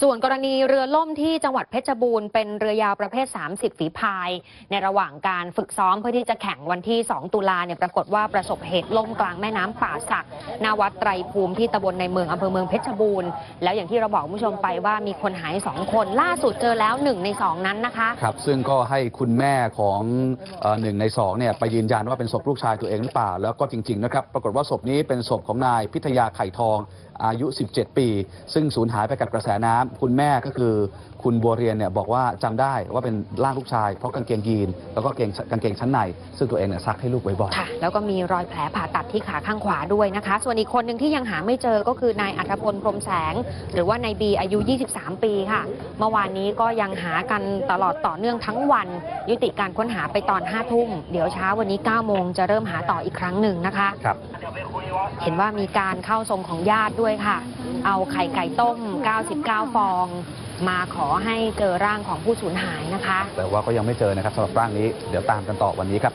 ส่วนกรณีเรือล่มที่จังหวัดเพชรบูรณ์เป็นเรือยาวประเภท 30 ฝีพาย ในระหว่างการฝึกซ้อมเพื่อที่จะแข่งวันที่ 2 ตุลาเนี่ยปรากฏว่าประสบเหตุล่มกลางแม่น้ำป่าสักหนาวัดไตรภูมิที่ตำบลในเมืองอำเภอเมืองเพชรบูรณ์แล้วอย่างที่เราบอกผู้ชมไปว่ามีคนหาย 2 คนล่าสุดเจอแล้ว 1 ใน 2 นั้นนะคะครับซึ่งก็ให้คุณแม่ของอ่อหนึ่งในสองเนี่ยไปยืนยันว่าเป็นศพลูกชายตัวเองหรือเปล่า แล้วก็จริงๆนะครับปรากฏว่าศพนี้เป็นศพของนายพิทยาไข่ทองอายุ 17 ปี ซึ่งสูญหายไปกับกระแสน้ำคุณแม่ก็คือคุณบัวเรียนเนี่ยบอกว่าจำได้ว่าเป็นร่างลูกชาย เพราะกางเกงยีน แล้วก็เกงกางเกงชั้นใน ซึ่งตัวเองเนี่ยซักให้ลูกบ่อยค่ะแล้วก็มีรอยแผลผ่าตัดที่ขาข้างขวาด้วยนะคะ ส่วนอีกคนหนึ่งที่ยังหาไม่เจอก็คือนายอัธพลพรหมแสง หรือว่านายบีอายุ 23 ปีค่ะ เมื่อวานนี้ก็ยังหากันตลอดต่อเนื่องทั้งวัน ยุติการค้นหาไปตอน5ทุ่มเดี๋ยวเช้าวันนี้9โมงจะเริ่มหาต่ออีกครั้งหนึ่งนะคะๆครับ เห็นว่ามีการเข้าทรงของญาติด้วยค่ะ เอาไข่ไก่ต้ม 99 ฟอง มาขอให้เจอร่างของผู้สูญหายนะคะ แต่ว่าก็ยังไม่เจอนะครับสำหรับร่างนี้ เดี๋ยวตามกันต่อวันนี้ครับ